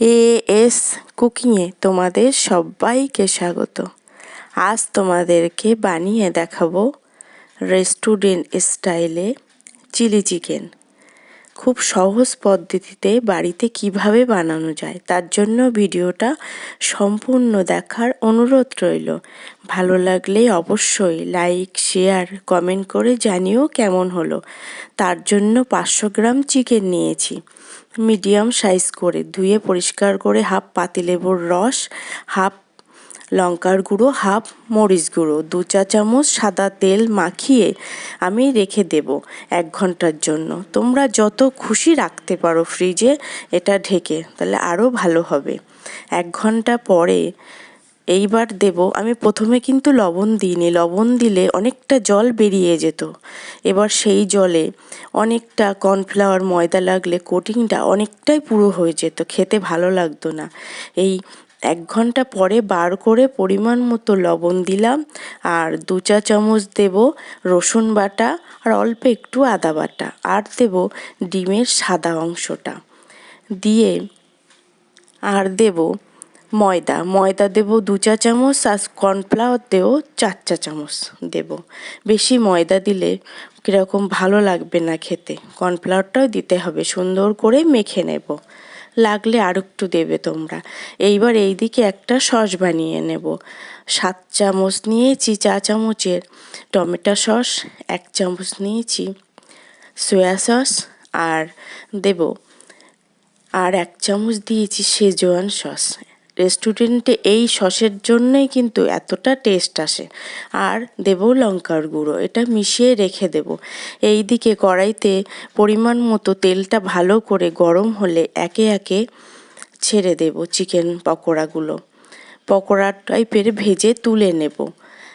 A S কুকিংয়ে তোমাদের সবাইকে স্বাগত। আজ তোমাদেরকে বানিয়ে দেখাবো রেস্টুরেন্ট স্টাইলে চিলি চিকেন। খুব সহজ পদ্ধতিতে বাড়িতে কীভাবে বানানো যায়, তার জন্য ভিডিওটা সম্পূর্ণ দেখার অনুরোধ রইল। ভালো লাগলে অবশ্যই লাইক, শেয়ার, কমেন্ট করে জানিও কেমন হলো। তার জন্য পাঁচশো গ্রাম চিকেন নিয়েছি। মিডিয়াম সাইজ করে ধুয়ে পরিষ্কার করে হাফ পাতিলেবুর রস, হাফ লঙ্কার গুঁড়ো, হাফ মরিচ গুঁড়ো, দু চা চামচ সাদা তেল মাখিয়ে আমি রেখে দেব এক ঘণ্টার জন্য। তোমরা যত খুশি রাখতে পারো ফ্রিজে এটা ঢেকে, তাহলে আরও ভালো হবে। এক ঘণ্টা পরে এইবার দেব, আমি প্রথমে কিন্তু লবণ দিইনি। লবণ দিলে অনেকটা জল বেরিয়ে যেত। এবার সেই জলে অনেকটা কর্নফ্লাওয়ার, ময়দা লাগলে কোটিংটা অনেকটাই পুরো হয়ে যেত। খেতে ভালো লাগতো না। এই এক ঘণ্টা পরে বার করে পরিমাণ মতো লবণ দিলাম আর দু চা চামচ দেব রসুন বাটা আর অল্প একটু আদা বাটা আর দেব ডিমের সাদা অংশটা। দিয়ে আর দেব ময়দা। ময়দা দেব দু চা চামচ, আর কর্নফ্লাওয়ার দেব চার চা চামচ দেব। বেশি ময়দা দিলে কীরকম ভালো লাগবে না খেতে। কর্নফ্লাওয়ারটাও দিতে হবে। সুন্দর করে মেখে নেব। লাগলে আর একটু দেবে তোমরা। এইবার এই দিকে একটা সস বানিয়ে নেব। সাত চামচ নিয়েছি চা চামচের টমেটো সস, এক চামচ নিয়েছি সয়া সস আর দেব। আর এক চামচ দিয়েছি সেজোয়ান সস। রেস্টুরেন্টে এই সসের জন্যই কিন্তু এতটা টেস্ট আসে। আর দেব লঙ্কার গুঁড়ো, এটা মিশিয়ে রেখে দেব। এই দিকে কড়াইতে পরিমাণ মতো তেলটা ভালো করে গরম হলে একে একে ছেড়ে দেব চিকেন পকোড়াগুলো। পকোড়া টাইপের ভেজে তুলে নেব।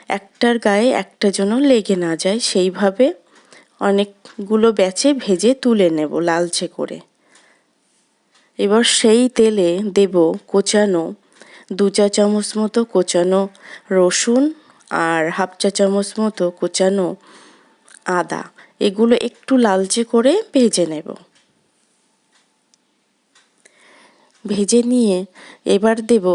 একটার গায়ে একটা যেন লেগে না যায়, সেইভাবে অনেকগুলো ব্যাচে ভেজে তুলে নেব লালচে করে। এবার সেই তেলে দেব কোচানো দু চা চামচ মতো কোচানো রসুন আর হাফ চা চামচ মতো কোচানো আদা। এগুলো একটু লালচে করে ভেজে নেব। ভেজে নিয়ে এবার দেব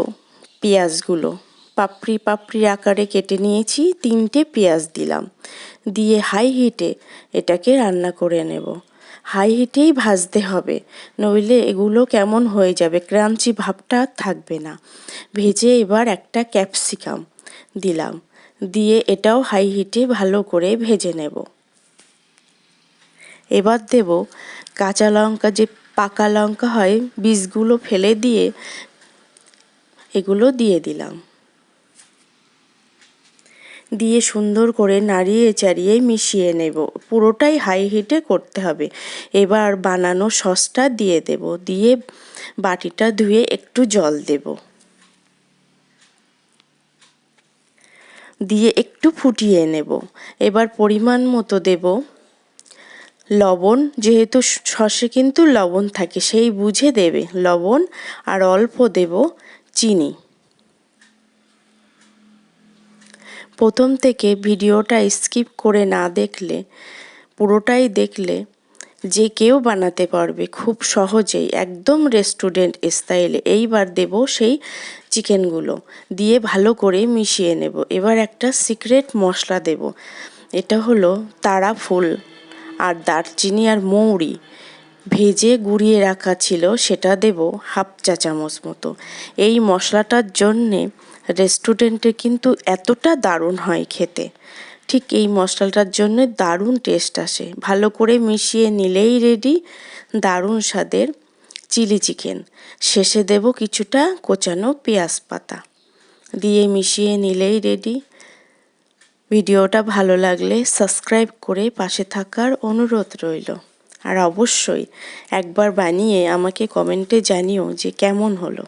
পেঁয়াজগুলো। পাপড়ি পাপড়ি আকারে কেটে নিয়েছি, তিনটে পেঁয়াজ দিলাম। দিয়ে হাই হিটে এটাকে রান্না করে নেব। হাই হিটেই ভাজতে হবে, নইলে এগুলো কেমন হয়ে যাবে ক্রাঞ্চি ভাবটা থাকবে না। ভেজে এবার একটা ক্যাপসিকাম দিলাম, দিয়ে এটাও হাই হিটে ভালো করে ভেজে নেব। এবার দেব কাঁচা লঙ্কা, যে পাকা লঙ্কা হয়, বীজগুলো ফেলে দিয়ে এগুলো দিয়ে দিলাম। দিয়ে সুন্দর করে নাড়িয়ে চাড়িয়ে মিশিয়ে নেব। পুরোটাই হাই হিটে করতে হবে। এবার বানানো সসটা দিয়ে দেব। দিয়ে বাটিটা ধুয়ে একটু জল দেব। দিয়ে একটু ফুটিয়ে নেব। এবার পরিমাণ মতো দেব। লবণ, যেহেতু সসে কিন্তু লবণ থাকে, সেই বুঝে দেবে। লবণ আর অল্প দেব চিনি। প্রথম থেকে ভিডিওটা স্কিপ করে না দেখলে, পুরোটাই দেখলে যে কেউ বানাতে পারবে খুব সহজেই, একদম রেস্টুরেন্ট স্টাইলে। এইবার দেব সেই চিকেনগুলো দিয়ে ভালো করে মিশিয়ে নেব। এবার একটা সিক্রেট মশলা দেব। এটা হলো তারা ফুল আর দারচিনি আর মৌরি। ভেজে গুঁড়িয়ে রাখা ছিল, সেটা দেব হাফ চা চামচ মতো। এই মশলাটার জন্যে রেস্টুরেন্টে কিন্তু এতটা দারুণ হয় খেতে। ঠিক এই মশলাটার জন্য দারুণ টেস্ট আসে। ভালো করে মিশিয়ে নিলেই রেডি দারুণ স্বাদের চিলি চিকেন। শেষে দেব কিছুটা কোচানো পেঁয়াজ পাতা। দিয়ে মিশিয়ে নিলেই রেডি ভিডিওটা ভালো লাগলে সাবস্ক্রাইব করে পাশে থাকার অনুরোধ রইল। আর অবশ্যই একবার বানিয়ে আমাকে কমেন্টে জানিও যে কেমন হলো।